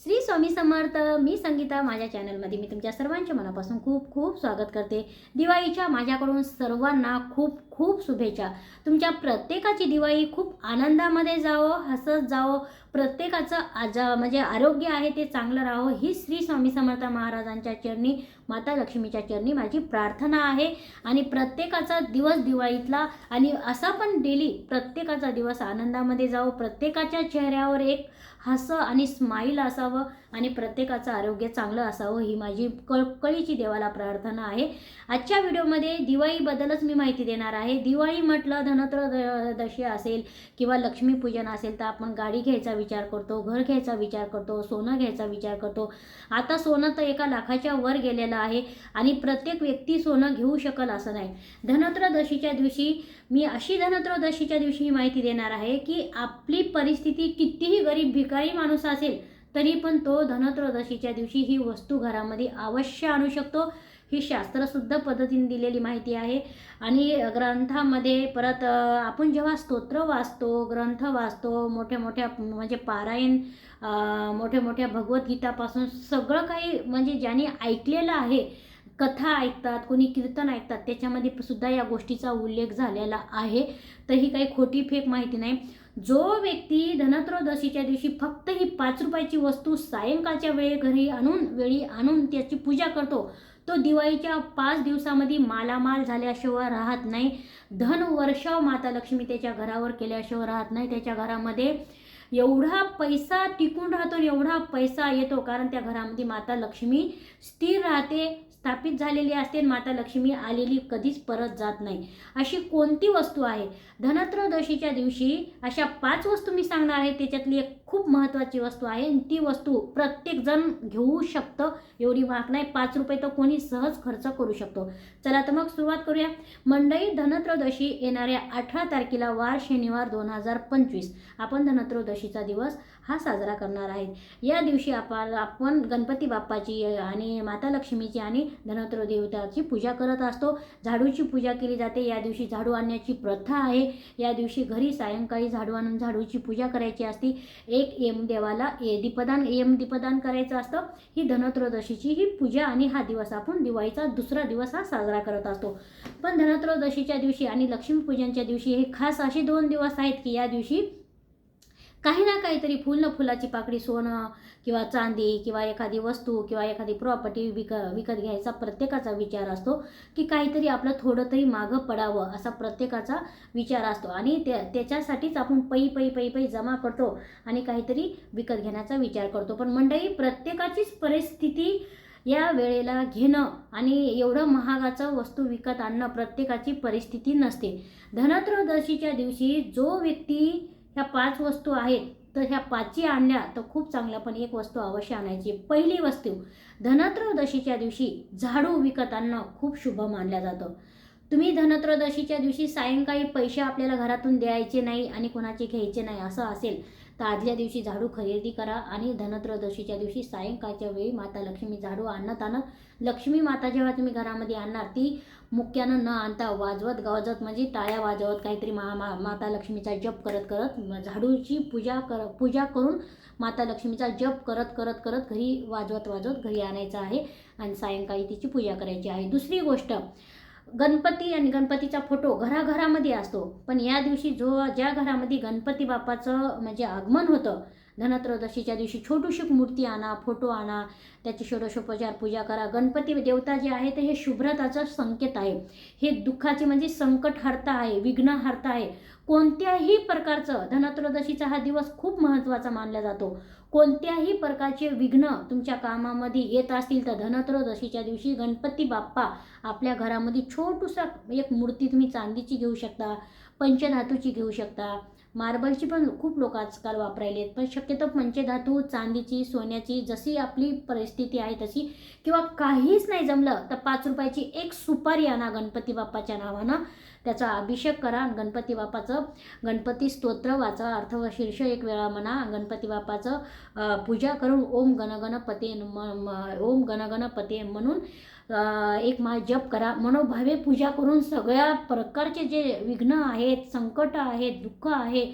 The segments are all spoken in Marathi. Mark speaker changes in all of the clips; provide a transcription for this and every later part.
Speaker 1: श्री स्वामी समर्थ मी संगीता माझ्या चॅनलमध्ये मी तुमच्या सर्वांचे मनापासून खूप खूप स्वागत करते. दिवाळीच्या माझ्याकडून सर्वांना खूप खूप शुभेच्छा. तुमच्या प्रत्येकाची दिवाळी खूप आनंदामध्ये जावं हसत जावं. प्रत्येकाचं आजा म्हणजे आरोग्य आहे ते चांगलं राहावं ही श्री स्वामी समर्थ महाराजांच्या चरणी माता लक्ष्मीच्या चरणी माझी प्रार्थना आहे. आणि प्रत्येकाचा दिवस दिवाळीतला आणि असा पण डेली प्रत्येकाचा दिवस आनंदामध्ये जावं. प्रत्येकाच्या चेहऱ्यावर एक हसं आणि स्माईल असावं आणि प्रत्येकाचं आरोग्य चांगलं असावं ही माझी कळकळीची देवाला प्रार्थना आहे. आजच्या व्हिडिओमध्ये दिवाळीबद्दलच मी माहिती देणार आहे. दिवाळी म्हटलं धनत्रयोदशी असेल किंवा लक्ष्मीपूजन असेल तर आपण गाडी घ्यायचा विचार करतो घर घ्यायचा विचार करतो सोनं घ्यायचा विचार करतो. आता सोनं तर एका लाखाच्या वर गेलेलं आहे आणि प्रत्येक व्यक्ती सोनं घेऊ शकल असं नाही. धनत्रदशीच्या दिवशी मी अशी धनत्रयोदशीच्या दिवशी ही माहिती देणार आहे की आपली परिस्थिती कितीही गरीब भिकारी माणूस असेल तरी पण तो धनत्रयोदशीच्या दिवशी ही वस्तू घरामध्ये अवश्य आणू शकतो. ही शास्त्रशुद्ध पद्धतीने दिलेली माहिती आहे. आणि ग्रंथामध्ये परत आपण जेव्हा स्तोत्र वाचतो ग्रंथ वाचतो मोठ्या मोठ्या म्हणजे पारायण मोठ्या मोठ्या भगवद्गीतापासून सगळं काही म्हणजे ज्याने ऐकलेलं आहे कथा ऐकतात कोणी कीर्तन ऐकतात त्याच्यामध्ये सुद्धा या गोष्टीचा उल्लेख झालेला आहे. तर ही काही खोटी फेक माहिती नाही. जो व्यक्ती धनत्रयोदशीच्या दिवशी फक्त ही पाच रुपयाची वस्तू सायंकाळच्या वेळी घरी आणून वेळी आणून त्याची पूजा करतो तो दिवाळीच्या पाच दिवसामध्ये मालामाल झाल्याशिवाय राहत नाही. धन वर्षाव माता लक्ष्मी त्याच्या घरावर केल्याशिवाय राहत नाही. त्याच्या घरामध्ये एवढा पैसा टिकून राहतो आणि एवढा पैसा येतो कारण त्या घरामध्ये माता लक्ष्मी स्थिर राहते. स्थापित झालेली असते माता लक्ष्मी आलेली कधीच परत जात नाही. अशी कोणती वस्तू आहे? धनत्रयोदशीच्या दिवशी अशा पाच वस्तू मी सांगणार आहे. त्याच्यातली एक खूप महत्त्वाची वस्तू आहे ती वस्तू प्रत्येकजण घेऊ शकतं. एवढी महाग नाही. पाच रुपये तर कोणी सहज खर्च करू शकतो. चला तर मग सुरुवात करूया. मंडई धनत्रयोदशी येणाऱ्या अठरा तारखेला वार शनिवार दोन हजार पंचवीस. आपण धनत्रयोदशीचा दिवस हा साजरा करणार आहे या दिवशी आपण आपण गणपती बाप्पाची आणि माता लक्ष्मीची आणि धनत्रयो देवताची पूजा करत असतो. झाडूची पूजा केली जाते. या दिवशी झाडू आणण्याची प्रथा आहे. या दिवशी घरी सायंकाळी झाडू आणून झाडूची पूजा करायची असते. एक यम देवाला ए दीपदान यम दीपदान करायचं असतं. ही धनत्रयोदशीची ही पूजा आणि हा दिवस आपण दिवाळीचा दुसरा दिवस हा साजरा करत असतो. पण धनत्रयोदशीच्या दिवशी आणि लक्ष्मीपूजनच्या दिवशी हे खास असे दोन दिवस आहेत की या दिवशी काही ना काहीतरी फुल न फुलाची पाकळी सोनं किंवा चांदी किंवा एखादी वस्तू किंवा एखादी प्रॉपर्टी विक विकत घ्यायचा प्रत्येकाचा विचार असतो की काहीतरी आपलं थोडं तरी मागं पडावं असा प्रत्येकाचा विचार असतो. आणि त्या त्याच्यासाठीच आपण पै पै पै पै जमा करतो आणि काहीतरी विकत घेण्याचा विचार करतो. पण मंडळी प्रत्येकाचीच परिस्थिती या वेळेला घेणं आणि एवढं महागाचं वस्तू विकत आणणं प्रत्येकाची परिस्थिती नसते. धनत्रयोदशीच्या दिवशी जो व्यक्ती ह्या पाच वस्तू आहेत तर ह्या पाचही आणल्या तर खूप चांगल्या पण एक वस्तू अवश्य आणायची पहिली वस्तू धनत्रयोदशीच्या दिवशी झाडू विकत आणणं खूप शुभ मानलं जातं. तुम्ही धनत्रयोदशीच्या दिवशी सायंकाळी पैसे आपल्याला घरातून द्यायचे नाही आणि कोणाचे घ्यायचे नाही असं असेल तर आदल्या दिवशी झाडू खरेदी करा आणि धनत्रयोदशीच्या दिवशी सायंकाळच्या वेळी माता लक्ष्मी झाडू आणत आणत लक्ष्मी माता जेव्हा तुम्ही घरामध्ये आणणार ती मुक्यानं न आणता वाजवत गावजत म्हणजे टाळ्या वाजवत काहीतरी मा मा माता लक्ष्मीचा जप करत करत झाडूची पूजा कर पूजा करून माता लक्ष्मीचा जप करत करत करत घरी वाजवत वाजवत घरी आणायचं आहे. आणि सायंकाळी तिची पूजा करायची आहे. दुसरी गोष्ट गणपती आणि गणपतीचा फोटो घराघरामध्ये असतो. पण या दिवशी जो ज्या घरामध्ये गणपती बाप्पाचं म्हणजे आगमन होतं धनत्रयोदशीच्या दिवशी छोटूशी मूर्ती आणा फोटो आणा त्याची षोडशोपचार पूजा करा गणपती देवता जे आहे ते हे शुभ्रताचा संकेत आहे. हे दुःखाचे म्हणजे संकट हरता आहे विघ्न हरता आहे. कोणत्याही प्रकारचं धनत्रयोदशीचा हा दिवस खूप महत्त्वाचा मानला जातो. कोणत्याही प्रकारचे विघ्न तुमच्या कामामध्ये येत असतील तर धनत्रयोदशीच्या दिवशी गणपती बाप्पा आपल्या घरामध्ये छोटूसा एक मूर्ती तुम्ही चांदीची घेऊ शकता पंचधातूची घेऊ शकता. मार्बलची पण खूप लोक आजकाल वापरायले आहेत पण शक्यतो पंचधातू चांदीची सोन्याची जशी आपली परिस्थिती आहे तशी. किंवा काहीच नाही जमलं तर पाच रुपयाची एक सुपारी आणा गणपती बाप्पाच्या नावानं. त्याचा अभिषेक करा. आणि गणपती बापाचं गणपती स्तोत्र वाचा. अर्थव शीर्ष एक वेळा म्हणा. गणपती बापाचं पूजा करून ओम गणगणपते म ओम गणगणपते म्हणून एक मा जप करा. मनोभावे पूजा करून सगळ्या प्रकारचे जे विघ्न आहेत संकट आहेत दुःख आहे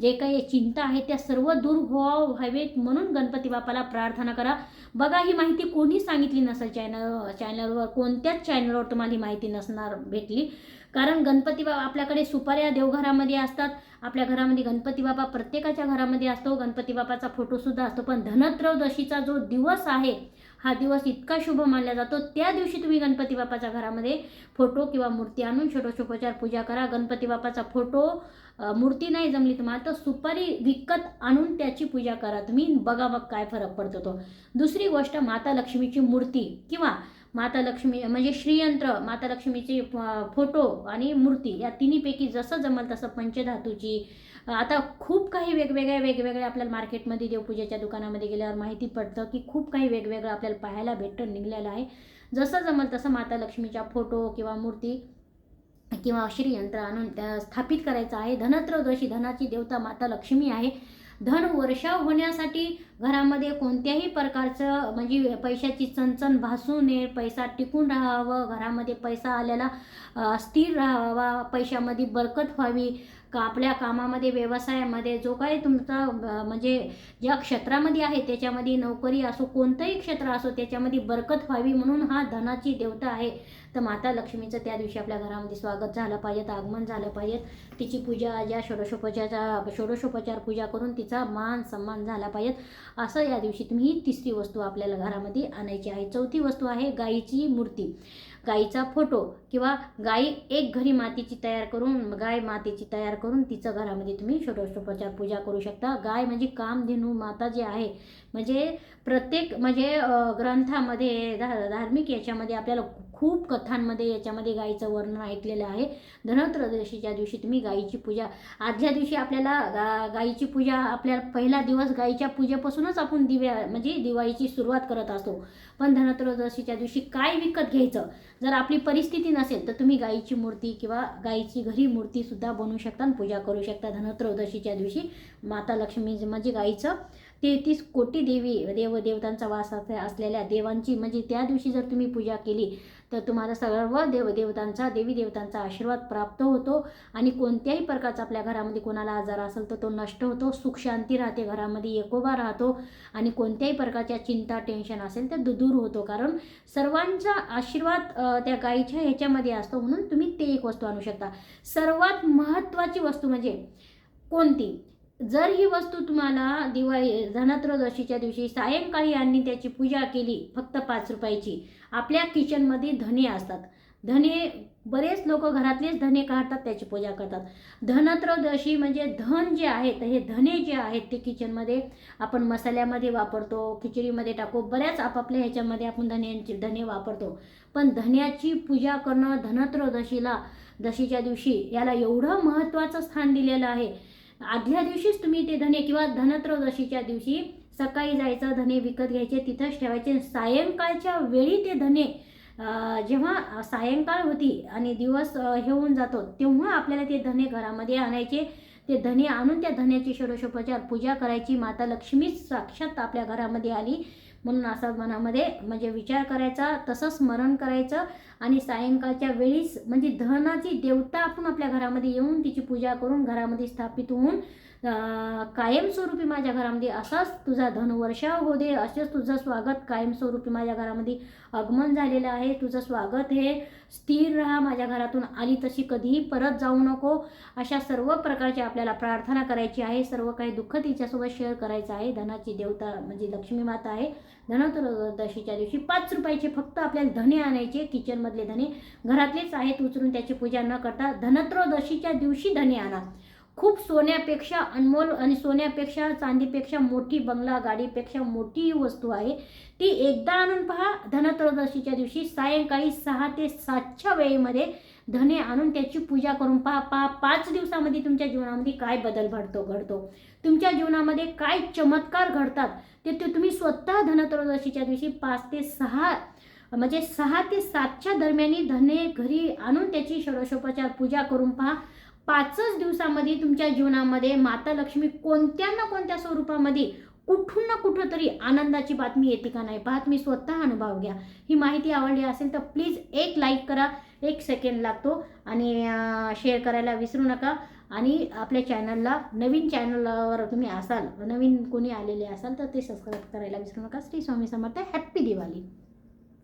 Speaker 1: जे काही चिंता आहे त्या सर्व दूर व्हाव व्हावेत म्हणून गणपती बापाला प्रार्थना करा. बघा ही माहिती कोणी सांगितली नसेल? चॅनल चॅनलवर कोणत्याच चॅनलवर तुम्हाला ही माहिती नसणार भेटली. कारण गणपती बाबा आपल्याकडे सुपाऱ्या देवघरामध्ये असतात. आपल्या घरामध्ये गणपती बाबा प्रत्येकाच्या घरामध्ये असतो. गणपती बाबाचा फोटोसुद्धा असतो. पण धनत्रयोदशीचा जो दिवस आहे हा दिवस इतका शुभ मानला जातो. त्या दिवशी तुम्ही गणपती बाप्पाच्या घरामध्ये फोटो किंवा मूर्ती आणून षोडशोपचार पूजा करा. गणपती बाप्पाचा फोटो मूर्ती नाही जमली तुम्हाला तर सुपारी विकत आणून त्याची पूजा करा. तुम्ही बघा बघ काय फरक पडतो तो. दुसरी गोष्ट माता लक्ष्मीची मूर्ती किंवा माता लक्ष्मी म्हणजे श्रीयंत्र माता लक्ष्मीचे फोटो आणि मूर्ती या तिन्हीपैकी जसं जमल तसं पंचधातूची. आता खूप काही वेगवेगळ्या वेगवेगळ्या आपल्याला मार्केटमध्ये देवपूजेच्या दुकानामध्ये गेल्यावर माहिती पडतं की खूप काही वेगवेगळं आपल्याला पाहायला भेटतं निघलेलं आहे. जसं जमल तसं माता लक्ष्मीच्या फोटो किंवा मूर्ती किंवा श्रीयंत्र आणून त्या स्थापित करायचं आहे. धनत्रयोदशी धनाची देवता माता लक्ष्मी आहे. धन वर्षाव होण्यासाठी घरामध्ये कोणत्याही प्रकारचं म्हणजे पैशाची चणचण भासू नये पैसा टिकून राहावं घरामध्ये पैसा आलेला स्थिर राहावा पैशामध्ये बरकत व्हावी का आपल्या कामामध्ये व्यवसायामध्ये जो काही तुमचा म्हणजे ज्या क्षेत्रामध्ये आहे त्याच्यामध्ये नोकरी असो कोणतंही क्षेत्र असो त्याच्यामध्ये बरकत व्हावी म्हणून हा धनाची देवता आहे. तर माता लक्ष्मीचं त्या दिवशी आपल्या घरामध्ये स्वागत झालं पाहिजे आगमन झालं पाहिजे. तिची पूजा ज्या षडशोपचारचा षोडशोपचार पूजा करून तिचा मान सन्मान झाला पाहिजे. असं या दिवशी तुम्ही ही तिसरी वस्तू आपल्याला घरामध्ये आणायची आहे. चौथी वस्तू आहे गाईची मूर्ती. गाईचा फोटो किंवा गाई एक घरी मातीची तयार करून गाय मातीची तयार करून तिचं घरामध्ये तुम्ही षोडशोपचार पूजा करू शकता. गाय म्हणजे कामधेनू माता जी आहे. म्हणजे प्रत्येक म्हणजे ग्रंथामध्ये धा धार्मिक याच्यामध्ये आपल्याला खूप कथांमध्ये याच्यामध्ये गाईचं वर्णन ऐकलेलं आहे. धनत्रयोदशीच्या दिवशी तुम्ही गाईची पूजा आदल्या दिवशी आपल्याला गा गाईची पूजा आपल्याला पहिला दिवस गाईच्या पूजेपासूनच आपण दिव्या म्हणजे दिवाळीची सुरुवात करत असतो. पण धनत्रयोदशीच्या दिवशी काय विकत घ्यायचं? जर आपली परिस्थिती नसेल तर तुम्ही गाईची मूर्ती किंवा गाईची घरी मूर्तीसुद्धा बनवू शकता आणि पूजा करू शकता धनत्रयोदशीच्या दिवशी. माता लक्ष्मी म्हणजे गाईचं तेहतीस कोटी देवी देवदेवतांचा वास असलेल्या देवांची म्हणजे त्या दिवशी जर तुम्ही पूजा केली तर तुम्हाला सर्व देवदेवतांचा देवी देवतांचा आशीर्वाद प्राप्त होतो आणि कोणत्याही प्रकारचा आपल्या घरामध्ये कोणाला आजार असेल तर तो नष्ट होतो. सुख शांती राहते घरामध्ये एकोबा राहतो आणि कोणत्याही प्रकारच्या चिंता टेन्शन असेल तर दूर होतो. कारण सर्वांचा आशीर्वाद त्या गाईच्या ह्याच्यामध्ये असतो म्हणून तुम्ही ते एक वस्तू आणू शकता. सर्वात महत्त्वाची वस्तू म्हणजे कोणती? जर ही वस्तू तुम्हाला दिवाळी धनत्रयोदशीच्या दिवशी सायंकाळी आणि त्याची पूजा केली फक्त पाच रुपयाची आपल्या किचनमध्ये धने असतात. धने बरेच लोक घरातलेच धने काढतात त्याची पूजा करतात. धनत्रयोदशी म्हणजे धन जे आहे तर हे धने जे आहेत ते किचनमध्ये आपण मसाल्यामध्ये वापरतो खिचडीमध्ये टाकू बऱ्याच आपापल्या ह्याच्यामध्ये आपण धन्यांचे धने वापरतो. पण धन्याची पूजा करणं धनत्रयोदशीला दशीच्या दिवशी याला एवढं महत्त्वाचं स्थान दिलेलं आहे आदल्या दिवशीच तुम्ही ते धने किंवा धनत्रयोदशीच्या दिवशी सकाळी जायचं धने विकत घ्यायचे तिथंच ठेवायचे. सायंकाळच्या वेळी ते धने जेव्हा सायंकाळ होती आणि दिवस हे होऊन जातो तेव्हा आपल्याला ते धने घरामध्ये आणायचे. ते धने आणून त्या धन्याची षोडशोपचार पूजा करायची. माता लक्ष्मीच साक्षात आपल्या घरामध्ये आली. म्हणून असा मनामध्ये म्हणजे विचार करायचा तसं स्मरण करायचं आणि सायंकाळच्या वेळीच म्हणजे धनाची देवता आपण आपल्या घरामध्ये येऊन तिची पूजा करून घरामध्ये स्थापित होऊन कायमस्वरूपी माझ्या घरामध्ये असाच तुझा धनवर्षा हो दे असेच तुझं स्वागत कायमस्वरूपी माझ्या घरामध्ये आगमन झालेलं आहे. तुझं स्वागत हे स्थिर राहा माझ्या घरातून आली तशी कधीही परत जाऊ नको. अशा सर्व प्रकारची आपल्याला प्रार्थना करायची आहे. सर्व काही दुःख तिच्यासोबत शेअर करायचं आहे. धनाची देवता म्हणजे लक्ष्मी माता आहे. धनत्रयोदशीच्या दिवशी पाच रुपयाचे फक्त आपल्याला धने आणायचे. किचनमधले धने घरातलेच आहेत. उचलून त्याची पूजा न करता धनत्रयोदशीच्या दिवशी धने आणा. खूप सोन्यापेक्षा अनमोल आणि सोन्यापेक्षा चांदीपेक्षा मोठी बंगला गाडीपेक्षा मोठी वस्तू आहे. ती एकदा आणून पहा धनत्रयोदशीच्या दिवशी सायंकाळी सहा ते सातच्या वेळेमध्ये धने आणून त्याची पूजा करून पहा. पहा पाच दिवसामध्ये तुमच्या जीवनामध्ये काय बदल घडतो घडतो? तुमच्या जीवनामध्ये काय चमत्कार घडतात? ते ते तुम्ही स्वतः धनत्रयोदशीच्या दिवशी पाच ते सहा म्हणजे सहा ते सातच्या दरम्यानी धने घरी आणून त्याची षोडशोपचार पूजा करून पहा. पाचच दिवसामध्ये तुमच्या जीवनामध्ये माता लक्ष्मी कोणत्या ना कोणत्या स्वरूपामध्ये कुठून ना कुठं तरी आनंदाची बातमी येते का नाही? पाहत मी स्वतः अनुभव घ्या. ही माहिती आवडली असेल तर प्लीज एक लाईक करा एक सेकंड लागतो आणि शेअर करायला विसरू नका. आणि आपल्या चॅनलला नवीन चॅनलवर तुम्ही असाल नवीन कोणी आलेले असाल तर ते सबस्क्राईब करायला विसरू नका. श्री स्वामी समर्थ हॅप्पी दिवाळी.